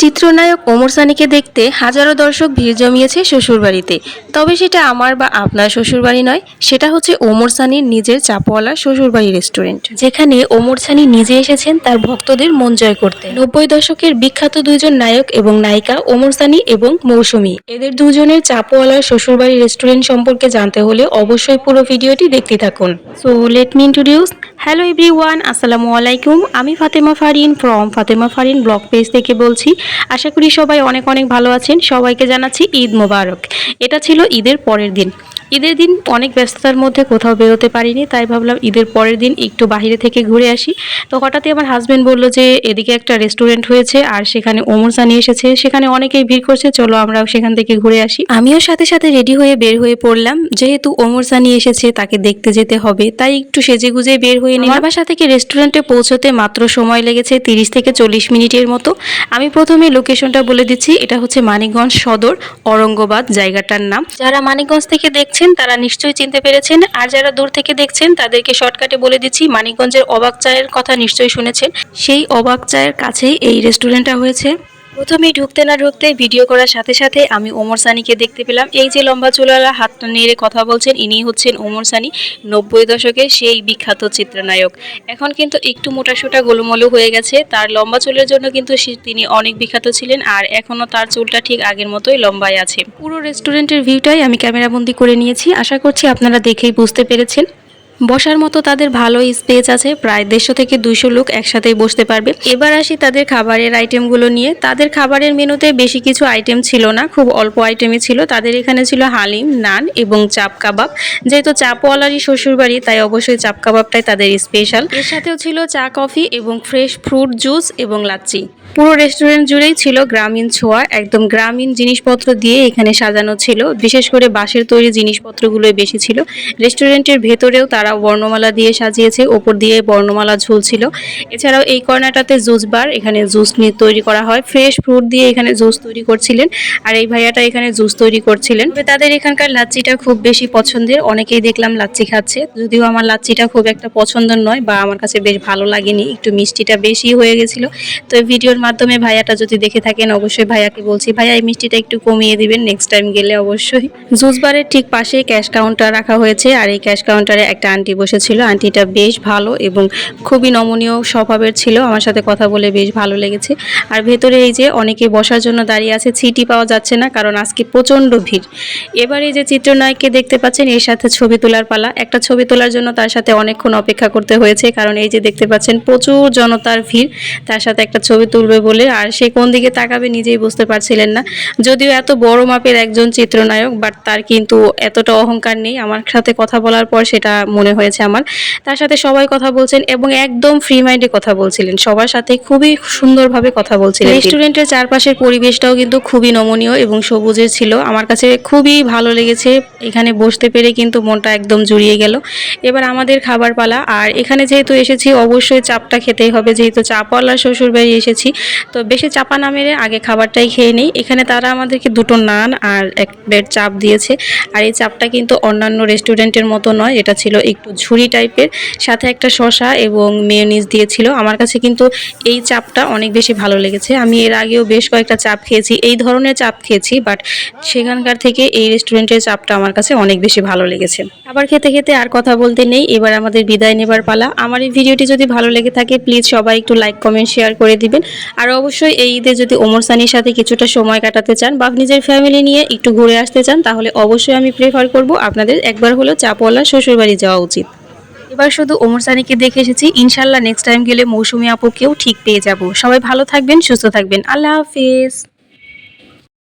চিত্রনায়ক ওমর সানিকে দেখতে হাজারো দর্শক ভিড় জমিয়েছে শ্বশুরবাড়িতে। তবে সেটা আমার বা আপনার শ্বশুরবাড়ি নয়, সেটা হচ্ছে ওমর সানির নিজের চাপওয়ালা শ্বশুরবাড়ি রেস্টুরেন্ট। যেখানে ওমর সানি নিজে এসেছেন তার ভক্তদের মন জয় করতে। নব্বই দশকের বিখ্যাত দুইজন নায়ক এবং নায়িকা ওমর সানি এবং মৌসুমী। এদের দুজনের চাপওয়ালা শ্বশুরবাড়ি রেস্টুরেন্ট সম্পর্কে জানতে হলে অবশ্যই পুরো ভিডিওটি দেখতে থাকুন। So let me introduce hello everyone আসসালামু আলাইকুম। আমি Fatema Farin from Fatema Farin blog page থেকে বলছি। আশা করি সবাই অনেক অনেক ভালো আছেন। সবাইকে জানাচ্ছি ঈদ মোবারক। এটা ছিল ঈদের পরের দিন। ঈদের দিন অনেক ব্যস্ততার মধ্যে কোথাও বেরোতে পারিনি, তাই ভাবলাম ঈদের পরের দিন একটু বাইরে থেকে ঘুরে আসি। তো হঠাৎই আমার হাজব্যান্ড বলল যে, এদিকে একটা রেস্টুরেন্ট হয়েছে আর সেখানে ওমর সানি এসেছে। সেখানে অনেকেই ভিড় করছে, চলো আমরাও সেখান থেকে ঘুরে আসি। আমিও সাথে সাথে রেডি হয়ে বের হয়ে পড়লাম। যেহেতু ওমর সানি এসেছে, তাকে দেখতে যেতে হবে, তাই একটু সেজে গুজে বের হয়ে আমার বাসা থেকে রেস্টুরেন্টে পৌঁছতে মাত্র সময় লেগেছে তিরিশ থেকে চল্লিশ মিনিটের মতো। আমি প্রথমে লোকেশনটা বলে দিচ্ছি, এটা হচ্ছে মানিকগঞ্জ সদর অরঙ্গবাদ জায়গাটার নাম। যারা মানিকগঞ্জ থেকে দেখছেন, তারা নিশ্চয়ই চিনতে পেরেছেন। আর যারা দূর থেকে দেখছেন, তাদেরকে শর্টকাটে বলে দিচ্ছি, মানিকগঞ্জের অবাক চায়ের কথা নিশ্চয়ই শুনেছেন। সেই অবাক চায়ের কাছেই এই রেস্টুরেন্টটা হয়েছে। প্রথমেই ঢুকতে না ঢুকতে ভিডিও করার সাথে সাথে আমি ওমর সানিকে দেখতে পেলাম। এই যে লম্বা চুলালা হাতটা নেড়ে কথা বলছেন ইনি হচ্ছেন ওমর সানি, নব্বই দশকের সেই বিখ্যাত চিত্রনায়ক। এখন কিন্তু একটু মোটাসোটা গোলুমলু হয়ে গেছে। তার লম্বা চুলের জন্য কিন্তু তিনি অনেক বিখ্যাত ছিলেন আর এখনও তার চুলটা ঠিক আগের মতোই লম্বায় আছে। পুরো রেস্টুরেন্টের ভিউটাই আমি ক্যামেরাবন্দি করে নিয়েছি। আশা করছি আপনারা দেখেই বুঝতে পেরেছেন। বসার মতো তাদের ভালো স্পেস আছে, প্রায় দেড়শো থেকে দুশো লোক একসাথেই বসতে পারবে। এবার আসি তাদের খাবারের আইটেমগুলো নিয়ে। তাদের খাবারের মেনুতে বেশি কিছু আইটেম ছিল না, খুব অল্প আইটেমই ছিল। তাদের এখানে ছিল হালিম, নান এবং চাপ কাবাব। যেহেতু চাপওয়ালারই শ্বশুরবাড়ি, তাই অবশ্যই চাপ কাবাবটাই তাদের স্পেশাল এর সাথেও ছিল চা, কফি এবং ফ্রেশ ফ্রুট জুস এবং লাচ্ছি। পুরো রেস্টুরেন্ট জুড়েই ছিল গ্রামীণ ছোঁয়া, একদম গ্রামীণ জিনিসপত্র দিয়ে এখানে সাজানো ছিল। বিশেষ করে বাঁশের তৈরি জিনিসপত্রগুলোই বেশি ছিল। রেস্টুরেন্টের ভেতরেও তারা বর্ণমালা দিয়ে সাজিয়েছে, ওপর দিয়ে বর্ণমালা ঝুলছিল। এছাড়াও এই কর্নারটাতে জুস বার, এখানে জুস নিয়ে তৈরি করা হয়। ফ্রেশ ফ্রুট দিয়ে এখানে জুস তৈরি করছিলেন। আর এই ভাইয়াটা এখানে জুস তৈরি করছিলেন। তাদের এখানকার লাচ্চিটা খুব বেশি পছন্দের। অনেকেই দেখলাম লাচ্চি খাচ্ছে। যদিও আমার লাচ্চিটা খুব একটা পছন্দের নয় বা আমার কাছে বেশ ভালো লাগেনি, একটু মিষ্টিটা বেশি হয়ে গেছিল। তো এই ভিডিওর মাধ্যমে ভাইয়াটা যদি দেখে থাকেন, অবশ্যই ভাইয়াকে বলছি, ভাইয়া, এই মিষ্টিটা একটু কমিয়ে দিবেন নেক্সট টাইম গেলে অবশ্যই। জুস বারের ঠিক পাশে ক্যাশ কাউন্টার রাখা হয়েছে, আর এই ক্যাশ কাউন্টারে একটা আন্টি বসেছিল। আন্টিটা বেশ ভালো এবং খুবই নমনীয় স্বভাবের ছিল, আমার সাথে কথা বলে বেশ ভালো লেগেছে। আর ভেতরে এই যে অনেকে বসার জন্য দাঁড়িয়ে আছে সিটি পাওয়া যাচ্ছে না, কারণ আজকে প্রচণ্ড ভিড়। এবার এই যে চিত্রনায়ককে দেখতে পাচ্ছেন, এর সাথে ছবি তোলার পালা। একটা ছবি তোলার জন্য তার সাথে অনেকক্ষণ অপেক্ষা করতে হয়েছে, কারণ এই যে দেখতে পাচ্ছেন, প্রচুর জনতার ভিড়। তার সাথে একটা ছবি তুলবে বলে, আর সে কোন দিকে তাকাবে নিজেই বুঝতে পারছিলেন না। যদিও এত বড় মাপের একজন চিত্রনায়ক বাট তার কিন্তু এতটা অহংকার নেই। আমার সাথে কথা বলার পর সেটা মনে হয়েছে আমার। তার সাথে সবাই কথা বলছেন এবং একদম ফ্রি মাইন্ডে কথা বলছিলেন। সবার সাথে খুবই সুন্দরভাবে কথা বলছিলেন রেস্টুরেন্টের চারপাশের পরিবেশটাও কিন্তু খুবই নমনীয় এবং সবুজের ছিল। আমার কাছে খুবই ভালো লেগেছে। এখানে বসতে পেরে কিন্তু মনটা একদম জুড়িয়ে গেল। এবার আমাদের খাবার পালা আর এখানে যেহেতু এসেছি, অবশ্যই চাপটা খেতেই হবে। যেহেতু চাপওয়ালা শ্বশুর বাড়ি এসেছি তো বেশি চাপা না মেরে আগে খাবারটাই খেয়ে নিই। এখানে তারা আমাদেরকে দুটো নান আর এক প্লেট চাপ দিয়েছে। আর এই চাপটা কিন্তু অন্যান্য রেস্টুরেন্টের মতো নয়, এটা ছিল একটু ঝুরি টাইপের। সাথে একটা শসা এবং মেয়োনিজ দিয়েছিল। আমার কাছে কিন্তু এই চাপটা অনেক বেশি ভালো লেগেছে। আমি এর আগেও বেশ কয়েকটা চাপ খেয়েছি। এই ধরনের চাপ খেয়েছি, বাট সেখানকার থেকে এই রেস্টুরেন্টের চাপটা আমার কাছে অনেক বেশি ভালো লেগেছে। আবার খেতে খেতে আর কথা বলতে নেই। এবার আমাদের বিদায় নেবার পালা। আমার এই ভিডিওটি যদি ভালো লেগে থাকে প্লিজ সবাই একটু লাইক কমেন্ট শেয়ার করে দিবেন। আর অবশ্যই এই ঈদে যদি ওমর সানির সাথে কিছুটা সময় কাটাতে চান বা নিজের ফ্যামিলি নিয়ে একটু ঘুরে আসতে চান, তাহলে অবশ্যই আমি প্রেফার করব আপনাদের একবার হলেও চাপওয়ালা শ্বশুরবাড়ি যাওয়া উচিত। এবার শুধু ওমর সানিকে দেখে এসেছি ইনশাল্লাহ নেক্সট টাইম গেলে মৌসুমি আপুকেও ঠিক পেয়ে যাব। সবাই ভালো থাকবেন, সুস্থ থাকবেন। আল্লাহ হাফিজ।